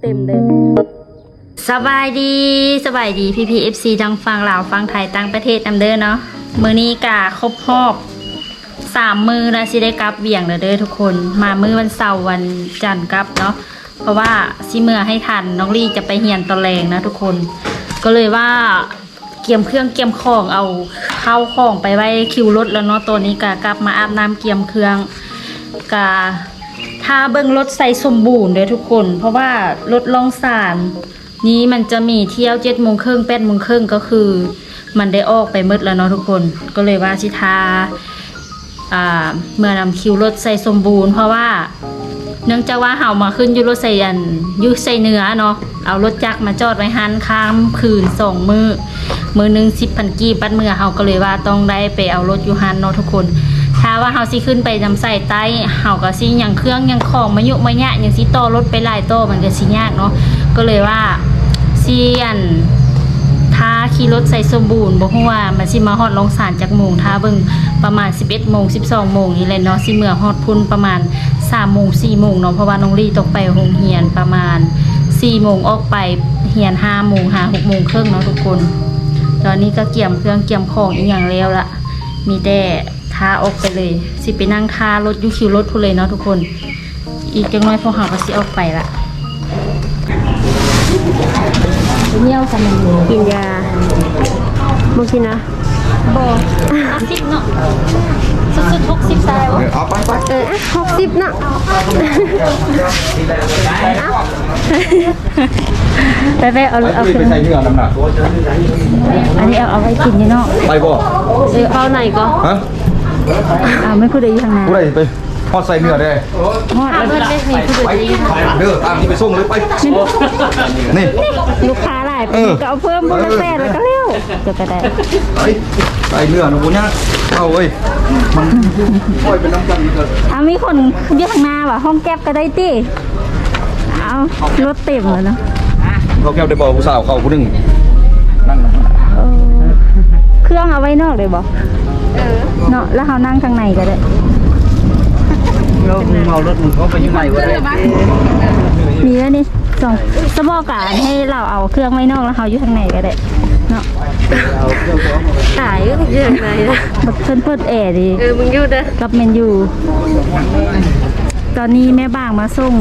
เต็มเลยสบายดีสบายดีพี่พีเอฟซีทั้งฟังลาวฟังไทยต่างประเทศนำเด้อเนาะมือนี้กะครบรอบสามมือแล้วสิได้กลับเบี่ยงแล้วเด้อทุกคน มามือวันเสาร์วันจันทร์กลับเนาะเพราะว่าสิเมื่อให้ทันน้องลี่จะไปเฮียนตะแรงนะทุกคน ก็เลยว่าเกียมเครื่องเกียมของเอาเข้าของไปไว้คิวรถแล้วเนาะตัวนี้กะกลับมาอาบน้ำเกียมเครื่องกะ ถ้าเบิงรถใส่สมบูรณ์เด้อทุกคน เพราะว่ารถลองสารนี้มันจะมีเที่ยวเจ็ดโมงครึ่งแปดโมงครึ่งก็คือ มันได้ออกไปมืดแล้วเนาะทุกคน ก็เลยว่าชิทาอ่าเมื่อนำคิวรถใส่สมบูรณ์เพราะว่าเนื่องจากว่าเฮามาขึ้นอยูรถใส่อันยูใส่เนื้อเนาะเอารถจักรมาจอดไว้หันข้ามคืนสองมือมือหนึ่งสิบพันกีบปัดเมื่อเฮาก็เลยว่าต้องได้ไปเอารถยู่หันเนาะทุกคน ถ้าว่าเฮาสิขึ้นไปนำใส่ใต้เฮาก็สิยังเครื่องยังของมายุมาแยะยังสิต่อรถไปหลายโตมันก็สิยากเนาะก็เลยว่าเซียนถ้าขี่รถใส่สมบูรณ์บ่ฮู้ว่ามันสิมาฮอดลงสารจากโมงถ้าเบิ่งประมาณ 11โมง12โมงนี่แหละเนาะสิเมื่อฮอดพุ่นประมาณ3โมง4โมงเนาะเพราะว่าน้องลี่ต้องไปโรงเรียนประมาณ4โมงออกไปเรียน5โมงหา6โมงครึ่งเนาะทุกคน ตอนนี้ก็เกี่ยมเครื่องเกี่ยมของอีกอย่างแล้วละมีแต่ ท้าออกไปเลย สิไปนั่งท่ารถอยูคิวรถพูนเลยเนาะทุกคน อีกจังน้อยพวกเขาก็สิออกไปละเนี้ยวกันมันกินยาบ่กินนะบออาสิบเนาะสุดๆหกสิบตายวะเอาไปไปเอออะหกสิบเนาะไปไปเอาไปเอาไปขึ้นใส่เนื้อน้ำหนักอันนี้เอาเอาไว้กินนี่เนาะไปบ่เออเอาไหนก็ฮะ อ่าไม่พูดเลยอยู่ทางหน้าผู้ใดไปทอดใส่เนื้อได้ฮอดแล้วเบิดได้ให้ผู้ไปดีเด้อตามที่ไปส่งเลยไปนี่ลูกค้าหลายไปเออก็เอาเพิ่มบุละแสนแล้วก็เร็วเดี๋ยวก็ได้ไปใส่เนื้อนะกูเนี่ยเอาเว้ยมันค่อยเป็นน้ำกันเกิดเอามีคนอยู่ทางหน้าว่ะห้องแก๊บก็ได้ติเอารถเต็มแล้วเนาะเขาแก้วได้บอกผู้สาวเขาผู้หนึงนั่งเออเครื่องเอาไว้นอกเลยบ่ เนาะแล้วเขานั่งข้างในก็ได้เราเมารถมึงเขาไปอยู่ไหนวะเนี่ยมีแล้วนี่สองสบอกกะให้เราเอาเครื่องไว้นอกแล้วเขาอยู่ข้างในก็ได้เนาะตายก็อยู่ทางไหนนะแบบเพิ่นเปิดแอร์ดีเออมึงอยู่เด้อกับเมนยูตอนนี้แม่บ้างมาส่ง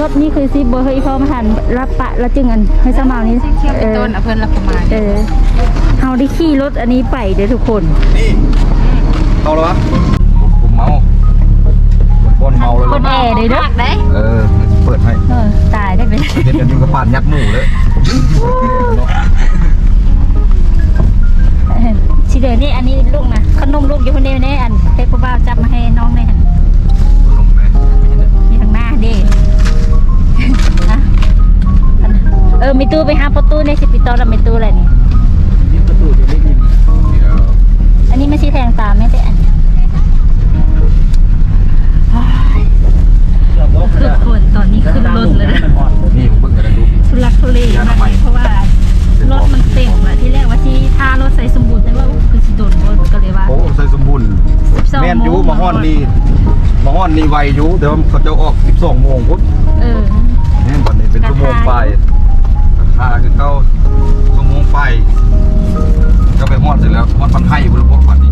รถนี่คือซิบเฮ้ยพ่อมาทันรับปะแล้วจึงอันให้สมาวนี้เออต้นเอาเพิ่นรับประมาณเออ เฮาได้ขี่รถอันนี้ไปเด้อทุกคน นี่เอาแล้ววะผมเมาบนเมาเลยเปิดแอร์เลยเด้อได้เออ เปิดให้เออตายได้ไปเห็นกันอยู่กับป่านยัดหมูเลยเออสิเดี๋ยวนี้อันนี้ลูกนะขนมลูกอยู่คนเดียวแน่อันให้พ่อบ้าวจับมาให้น้องในหันลงไปที่ทางหน้าเด้นะอันเออมีตู้ไปหาประตูในสิปิดตอนเรามีตู้อะไรนี่ ช่แทงตาไม่ได้อันนี้คือคนตอนนี้ขึ้นรถเลยนะนี่ผมเพิ่งจะได้รู้ทุลักทุเลมากเลยเพราะว่ารถมันเต็มอะที่แรกว่าที่ถ้ารถใส่สมบูรณ์แต่ว่าคือสิโดนรถก็เลยว่าโอ้ใส่สมบูรณ์12แม่นอยูมาฮ้อนนี่มาฮ้อนนี่ไวอยูแต่ว่าเขาจะออก12โมงพุทธเออนี่วันนี้เป็นชั่วโมงไปราคาคือเข้าชั่วโมงไปก็ไปฮอดเสร็จแล้วฮอดพันให้เพื่อพวกฝันนี้อื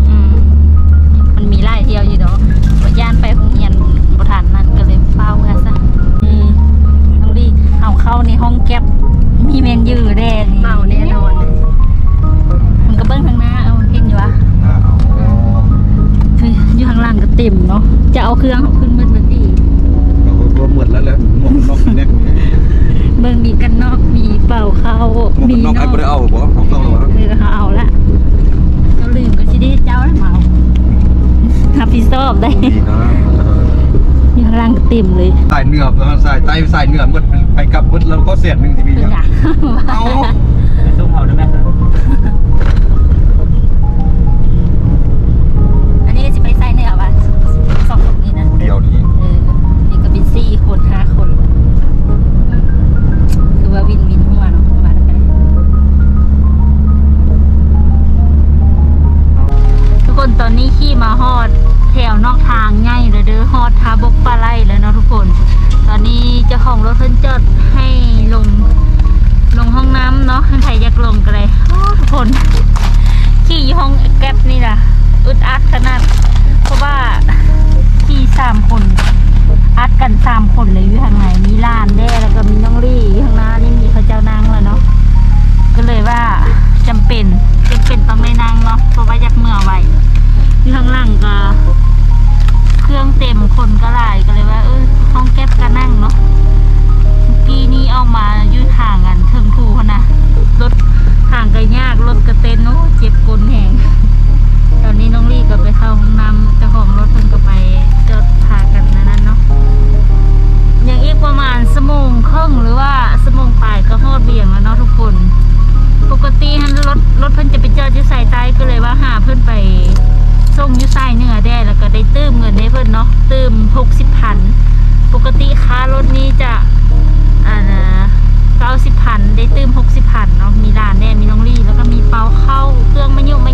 มมันมีไล่เที่ยวอยู่ดอกว่าย่านไปโรงเรียนบ่ทันนั่นก็เลยเฝ้าเมื่อซะนี่น้องดีเอาเข้าในห้องแก๊บมีเมนยูแดงนี่เมาแน่นอนมันก็เบิ้งข้างหน้าเอาเห็นอยู่วะอ่าเอาคืออยู่ข้างล่างก็เต็มเนาะจะเอาเครื่องเขาขึ้นมืดมันดีเราก็เหมือนแล้วแหล้วหมวกกันน็อกเนี่ยเบิ้งมีกันนอกมีเป่าเข้าหมวกมีกันน็อกนไอ้อกบ่ได้เอาบ่เอาเข้าแล้ววะเลยเขาเอาละเราลืมก็ชิได้เจ้าแล้วเมา ทับพิซอบได้ดีนะอยู่ข้างล่างก็เต็มเลย สายเหนือสายใต้สายเหนือหมดไปกลับหมดแล้วก็เสียหนึงที่มีเป็นอย่างเอา เพราะว่าขี่สามคน อัดกันสามคนเลยอยู่ทางไหนมีลานแด้แล้วก็มีน้องลี่อยู่ข้างหน้านี่มีพระเจ้านางแล้วเนาะก็เลยว่าจำเป็นจำเป็นต้องได้นั่งเนาะเพราะว่าอยากเมื่อไหวอยู่ข้างล่างก็ เครื่องเต็มคนก็หลายก็เลยว่าเออห้องแก๊ปก็นั่งเนาะเมื่อกี้นี้เอามายืดห่างกันเทิงภูเขานะรถห่างกันยากรถกระเต็นโอ้เจ็บกลนแหง พิ่นเนาะตื่มหกสิบพันปกติค่ารถนี้จะอ่าเก้าสิบพันได้ตื่มหกสิบพันเนาะมีร้านแน่มีน้องลี่แล้วก็มีเปาเข้าเครื่องมะยุม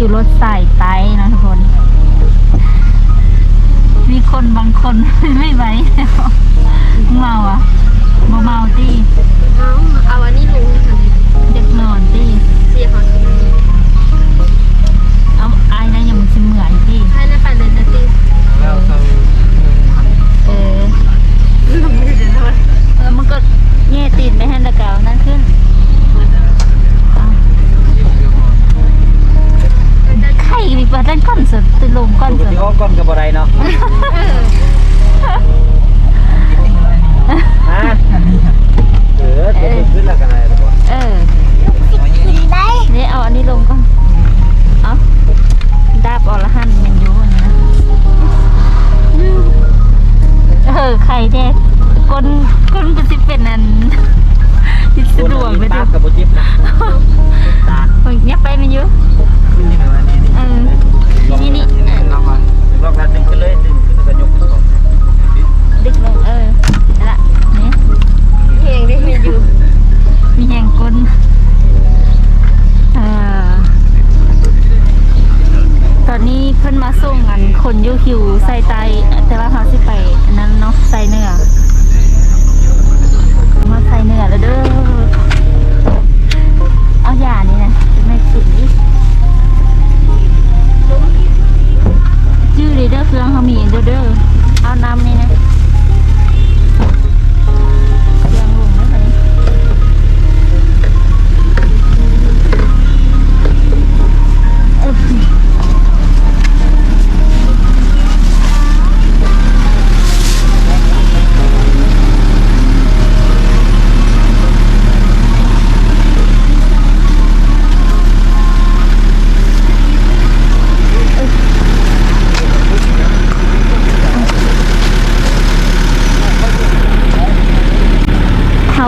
ฮอดคิวรถสายไตนะทุกคน มีคนบางคนไม่ไหวแล้วเมาอะบ่เมาตีเอาเอาอันนี้ลงค่ะเด็กนอนตีเสียของเอาอายนะอย่ามันสิเหมือนตีให้นั่นไปเลยนะตีแล้วเขาเออลงไม่ได้ด้วยเออมันก็แง่ตีนไปให้ตะเกานั่นขึ้น ก้อนสดตุลมก้อนสดที่อ้อก้อนกับบ่ได้เนาะฮะเออตัวขึ้นแล้วกันอะไรหรอบ่เออ นี่เอาอันนี้ลงก่อน เอาดาบอรหันต์แมันอยู่นะเออไข่แดงก้นก้นก็สิเป็นอันที่สะดวกเลเลยยปาดูกกับบ่จิบนะ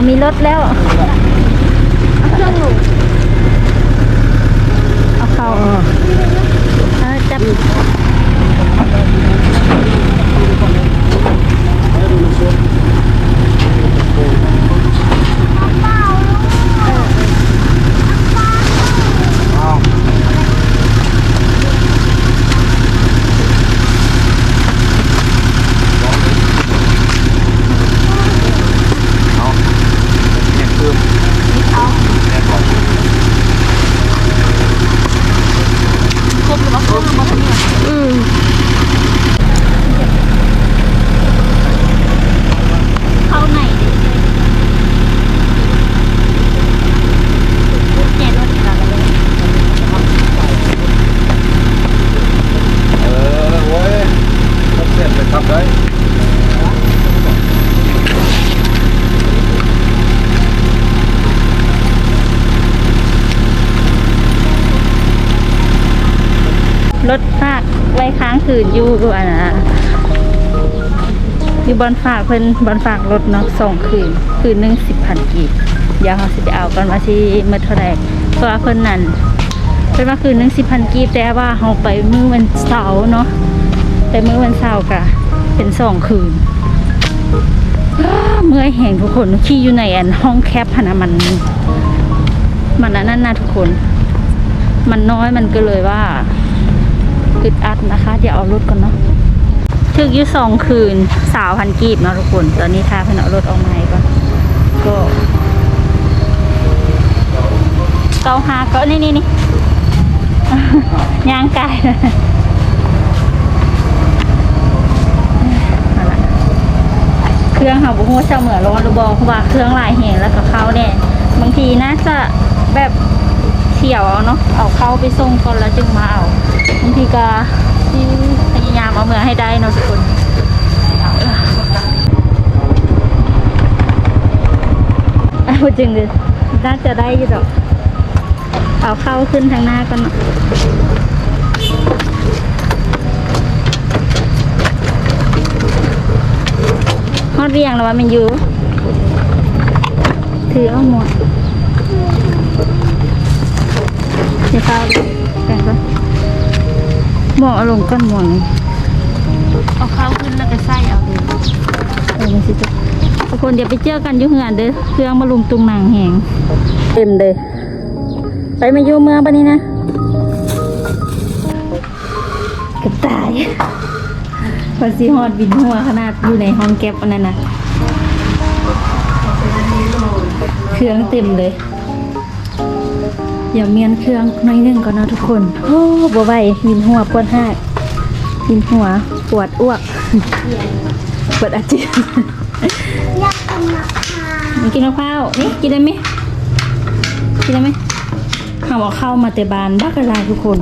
มีรถแล้ว เอาเครื่องหนู เอาเข้าเออจับครบหรือว่าครบหรือว่าครบเนี่ย อืม เข้าไหนดิแกรถอะไรเลย เออโว้ยต้องเปลี่ยนไปทำได้ รถฝากไว้ คืนอยู่อันนะอยู่บอนฝากเพิ่นบอนฝากรถเนาะสองคืน คืนหนึ่งสิบพันกีบเดี๋ยวเขาสิไปเอากันว่าที่เมื่อเท่าไรเพราะว่าเพิ่นนั่นเพิ่นว่าคืนหนึ่งสิบพันกีบแต่ว่าเขาไปมื้อวันเสาร์เนาะไปมื้อวันเสาร์กะเป็นสองคืนเมื่อยแห่งทุกคนขี่อยู่ในอันห้องแคบพนะมัน มันอันนั้นนะทุกคน มันน้อยมันก็เลยว่า อึดอัดนะคะ เดี๋ยวเอารถก่อนเนาะถึกอยู่สองคืนสาวพันกีบเนาะทุกคน ตอนนี้ทาเพิ่นเอารถออกมาก่อนก็เกาหาก็นี่นี่นี่ย่างกายเอาล่ะเครื่องเขาบุ้งว่าเสมอร้อนหรือบอกเพราะว่าเครื่องหลายแห่งแล้วก็เข้าเนี่ยบางทีน่าจะแบบเที่ยวเอาเนาะเอาเข้าไปส่งก่อนแล้วจึงมาเอา บางทีก็พยายามเอาเมือให้ได้เนาะทุกคนเอาจริงเลยน่าจะได้ยู่ดอก เอาเข้าขึ้นทางหน้าก่อนฮอดเรียงแล้วว่ามันอยู่ ถือเอาหมดเดี๋ยวเข้ากันก่อน มองเอาลงก้อนหมองเอาเข้าขึ้นแล้วก็ใส่เอาเลยเออมันสิจ๊ะทุกคนเดี๋ยวไปเจอกันอยุ่งงานเด้อเครื่องมาลุมตุงนางแหงเต็มเลยไปมาอยู่เมืองปะนี้นะเกับตายพอซีฮอดบินหัวขนาดอยู่ในห้องแก๊บอันนั้นนะเครื่องเต็มเลย อย่าเมียนเครื่องหน้อยหนึงก่อนนะทุกคนโอ้บ่ไหววินหัวปวดหักวินหัวปวดอ้วกปวดอาเจียนมากินมะพร้าวนี่กินได้ไหมกินได้ไหมข้าวเอาเข้ามาแต่บานบักกะลาทุกคน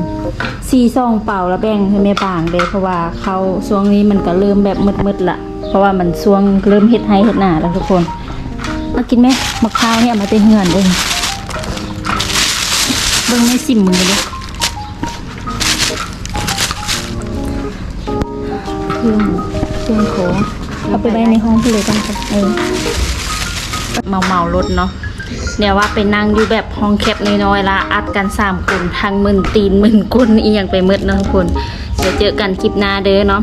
ซีซองเปล่าแล้วแบ่งให้แม่ปางเด้เพราะว่าเขาช่วงนี้มันก็เริ่มแบบมืดๆละเพราะว่ามันช่วงเริ่มเฮ็ดไห้เฮ็ดหน้าแล้วทุกคนมากินไหมมะพร้าวเนี่ยเอามาเตะเหือนเด้ เบิ่งในสิมมือเลยเครื่องเครื่องโขงเอาไปไว้ในห้องไปเลยกันค่ะเออเมาเมารถเนาะเดี๋ยวว่าไปนั่งอยู่แบบห้องแคบน้อยๆละอัดกันสามคนทางมึนตีนมึนก้นอีหยังไปมืดเนาะทุกคนเดี๋ยวเจอกันคลิปหน้าเด้อเนาะ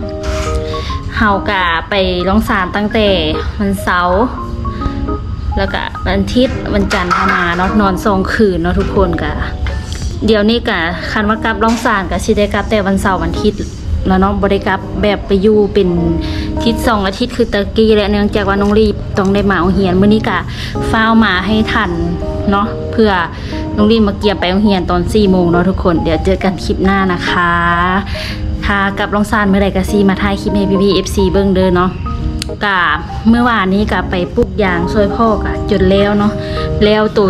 เฮากะไปร้องสารตั้งแต่วันเสาร์แล้วก็วันอาทิตย์วันจันทร์เข้ามาเนาะนอนสองคืนเนาะทุกคนกะ เดี๋ยวนี้กะคันว่ากลับล่องสารกะสิได้กลับแต่วันเสาร์วันอาทิตย์แล้วเนาะบ่ได้กลับแบบไปอยู่เป็นทิศสองอาทิตย์คือตะกี้และเนื่องจากว่าน้องรีบต้องได้มาเอาเฮียนมื้อนี้กะฟ้าวมาให้ทันเนาะเพื่อน้องรีบมาเกียบไปเอาเฮียนตอน4โมงเนาะทุกคนเดี๋ยวเจอกันคลิปหน้านะคะถ้ากลับล่องสารเมื่อใดก็ซีมาถ่ายคลิปให้พี่ๆ FC เบิ่งเด้อเนาะกะเมื่อวานนี้กะไปปลูกยางช่วยพ่อกะจนแล้วเนาะแล้วตัว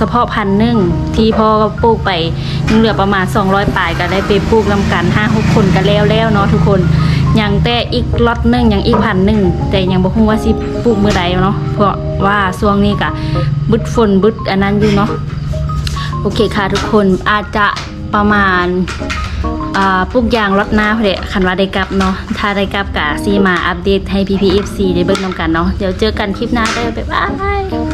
ฉพาะพันธุ์หนึ่งที่พ่อก็ปลูกไปยังเหลือประมาณ 200ปลายก็ได้ไปปลูกนำกัน5 6คนก็แล้วแล้วเนาะทุกคนยังแต่อีกล็อตหนึงยังอีกพันหนึ่งแต่ยังบ่ฮู้ว่าสิปลูกเมื่อใดเนาะเพราะว่าช่วงนี้กะบึดฝนบึดอันนั้นอยู่เนาะโอเคค่ะทุกคนอาจจะประมาณอ่าปลูกยางรถหน้าเพนเดะคันว่าได้กลับเนาะถ้าได้กลับกะซีมาอัปเดตให้ PPFC ได้เบิ่งนำกันเนาะเดี๋ยวเจอกันคลิปหน้าเด้บ๊ายบาย